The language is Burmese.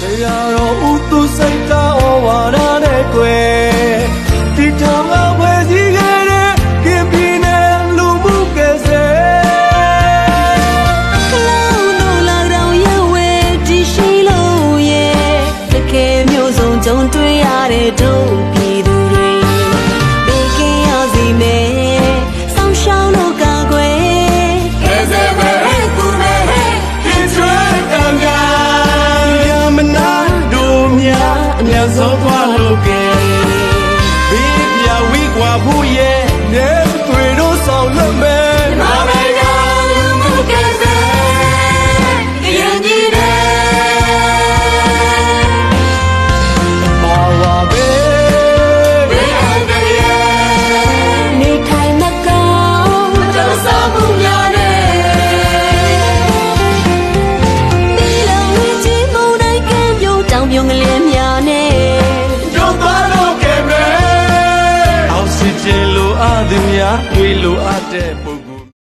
တရားတော်ဥသူစိတ်တော်ဝါဒနဲ့ကွယ်ဒီထောင်ကဝယ်စည်းခဲ့တဲ့ခင်ပြင်းနဲ့လူမှုကယ်ဆယ်ကလောင်တို့လာတော့ရဝဲဒီရှိလို့ရဲ့တကယ်မျိုးစုံကြုံတွေ့ရတဲ့တို့ပြည်သူတွေဘေးကင်းရစီမယ် အများ ကဲမယ်အောက်ဆီဂျင်လိုအပ်သူများတွေလိုအပ်တဲ့ပုဂ္ဂိုလ်